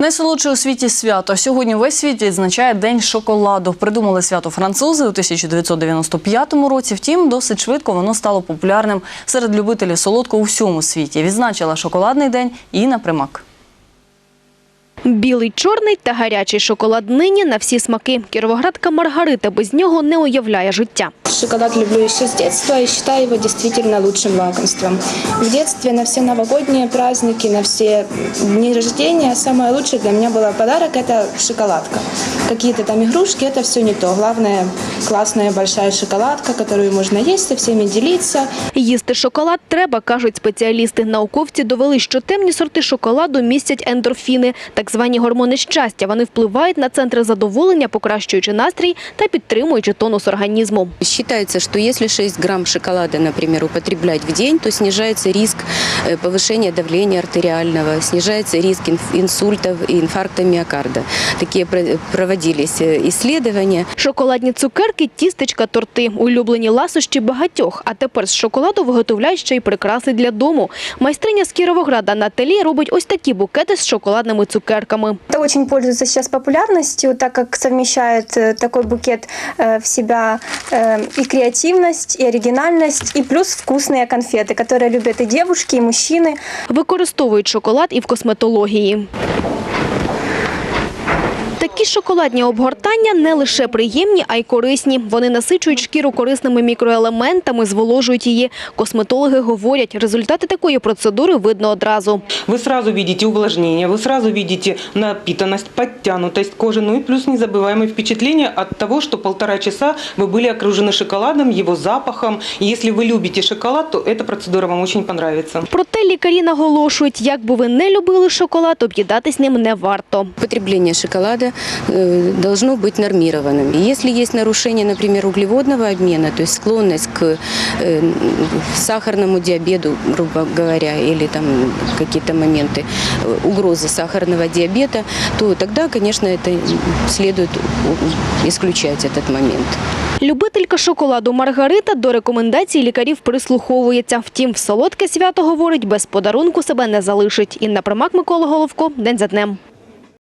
Найсолодше у світі свято. Сьогодні весь світ відзначає День шоколаду. Придумали свято французи у 1995 році. Втім, досить швидко воно стало популярним серед любителів солодкого у всьому світі. Відзначила шоколадний день Інна Примак. Білий, чорний та гарячий шоколад нині на всі смаки. Кіровоградка Маргарита без нього не уявляє життя. Шоколад люблю еще с детства и считаю его действительно лучшим лакомством. В детстве на все новогодние праздники, на все дни рождения самое лучшее для меня было подарок – это шоколадка. Какие-то там игрушки – это все не то. Главное – классная большая шоколадка, которую можно есть, со всеми делиться. Їсти шоколад треба, кажуть спеціалісти. Науковці довели, що темні сорти шоколаду містять ендорфіни, так звані гормони щастя. Вони впливають на центри задоволення, покращуючи настрій та підтримуючи тонус організму. Вважається, що якщо 6 грам шоколада, наприклад, употреблять в день, то знижається риск э, повышения давления артериального, снижается риск инф- инсультов и инфаркта миокарда. Такие про- проводились э, исследования. Шоколадні цукерки, тістечка, торти – улюблені ласощі багатьох. А тепер з шоколаду виготовляють ще й прикраси для дому. Майстриня з Кіровограда Наталі робить ось такі букети з шоколадними цукерками. Это очень пользуется сейчас популярностью, так как совмещает э, такой букет э, в себя э, и креативность, и оригинальность, и плюс вкусные конфеты, которые любят и девушки, и мужчины. Використовують шоколад і в косметології. Такі шоколадні обгортання не лише приємні, а й корисні. Вони насичують шкіру корисними мікроелементами, зволожують її. Косметологи говорять, результати такої процедури видно одразу. Вы сразу видите увлажнение, вы сразу видите напитанность, подтянутость кожи, ну и плюс незабываемое впечатление от того, что полтора часа вы были окружены шоколадом, его запахом. И если вы любите шоколад, то эта процедура вам очень понравится. Проте лікарі наголошують, як би ви не любили шоколад, об'їдатись ним не варто. Потребление шоколада э, должно быть нормированным. И если есть нарушение, например, углеводного обмена, то есть склонность к э, сахарному диабету, грубо говоря, или там какие-то моменты э, угрозы сахарного диабета, то тогда, конечно, это следует у- исключать этот момент. Любителька шоколаду Маргарита до рекомендацій лікарів прислуховується. Втім, в солодке свято, говорить, без подарунку себе не залишить. Інна Примак, Микола Головко. День за днем.